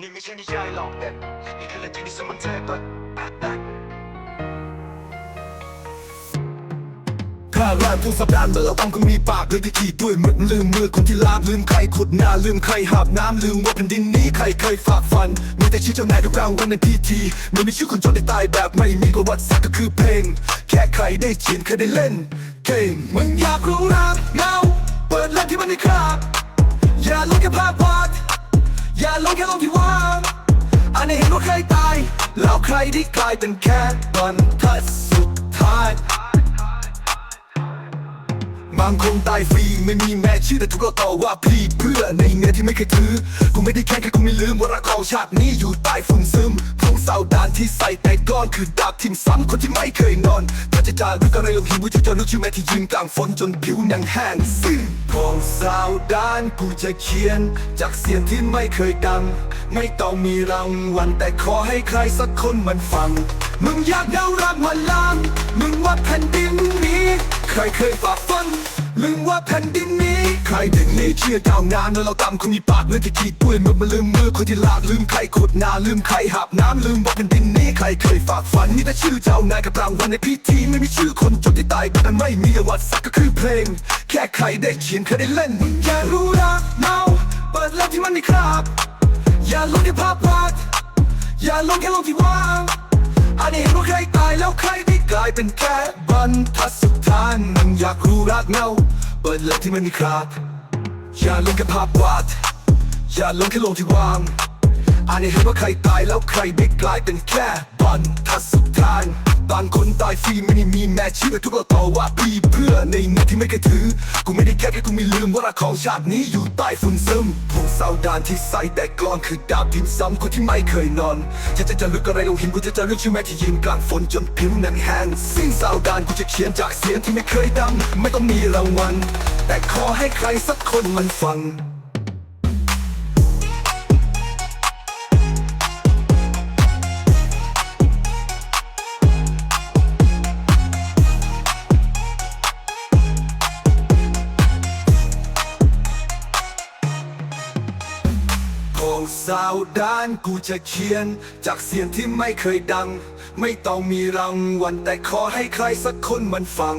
นี่ไม่ใช่นิยายหลอกเด็กนี่คือเรื่องจริงที่สมันเทปะข้าร่างทุกสัปดาห์เมื่อเราต้องก็มีปากเลยที่ขีดด้วยมือลืมมือคนที่ลามลืมใครขุดนาลืมใครหาบน้ำลืมว่าแผ่นดินนี้ใครเคยฝากฟันมีแต่ชื่อเจ้านายทุกรางวัลในพิธีมันมีชื่อคนจนได้ตายแบบไม่มีประวัติศาสตร์ก็คือเพลง แค่ใครได้เขียนเคยได้เล่นเก่งมึงอยากรู้รักเงาเปิดเล่มที่มันในคราบอย่าลงแค่ภาพวาดาลงแค่ลงที่ว่างอันนี้เห็นว่าใครตาย แล้วใครที่กลายเป็นแค่บรรทัดสุดท้ายบางคนตายฟรีไม่มีแม่ชื่อแต่ทุกเราต่อว่าพี่เพื่อในเนื้อที่ไม่เคยถือ กูไม่ได้แค่แค่กูไม่ลืมว่ารักของชาตินี้อยู่ใต้ฝุ่นซึมพงเสาดา ที่ใส่แต่ก้อนคือดาบทิ่มซ้ำคนที่ไม่เคยนอนถ้าจะจารึกอะไรลงหิวจะจะรู้ชื่อแม่ที่ยืนกลางฝนจนผิวหนังแห้งซึ่งพงเสาดานกูจะเขียน จากเสียงที่ไม่เคยดัง ไม่ต้องมีรางวัลแต่ขอให้ใครสักคนมันฟัง มึงอยากเดารักมันลางมึงว่าแผ่นดินนี้ ใครเคยฝ่ากฝันมึงว่าแผ่นดิน นี้ใครเชื่อดาวนานแล้วเราตามคนมีปากเลือดที่ขีดด้วยมือมาลืมมือคนที่ลากลืมใครขุดนาลืมใครหาบน้ำลืมว่าแผ่นดินนี้ใครเคยฝากฝันนี่แต่ชื่อเจ้านายกับรางวัลในพิธีไม่มีชื่อคนจนที่ตายแต่ไม่มีประวัตสตร์ก็คือเพลง แค่ใครได้เขียนเคยได้เล่นอย่ารู้รักเมาเปิดเล่มที่มันมีคราบอย่าลงที่ภาพวาดอย่าลงแค่ลงที่ว่างอันนี้เห็นว่าใครตายแล้วใครที่กลายเป็นแค่บรรทัดสุดท้ายมึงอยากรู้รักเงาเปิดเล่มที่มันมีคราบ อย่าลงแค่ภาพวาด อย่าลงแค่ลงที่ว่างอันนี้เห็นว่าใครตายแล้วใครได้กลายเป็นแค่บรรทัดสุดท้ายบางคนตายฟรีไม่ได้มีแม่ชื่อทุกเราต่อว่าพี่เพื่อในเนื้อที่ไม่เคยถือ กูไม่ได้แค่แค่กูม่ลืมว่ารักของชาตินี้อยู่ใต้ฝุ่นซึมพวกเสาดานที่ใส่แต่กลอนคือดาบทิ่มซ้ำคนที่ไม่เคยนอนจะจะจะลึกอะไรลงหินกูจะจะลึกชื่อแม่ที่ยืนกลางฝนจนผิวหนังแห้งสิ้นเสาดานกูจะเขียนจากเสียงที่ไม่เคยดังไม่ต้องมีรางวัล แต่ขอให้ใครสักคนมันฟัง ของสาวด้านกูจะเขียน จากเสียงที่ไม่เคยดัง ไม่ต้องมีรางวัลแต่ขอให้ใครสักคนมันฟัง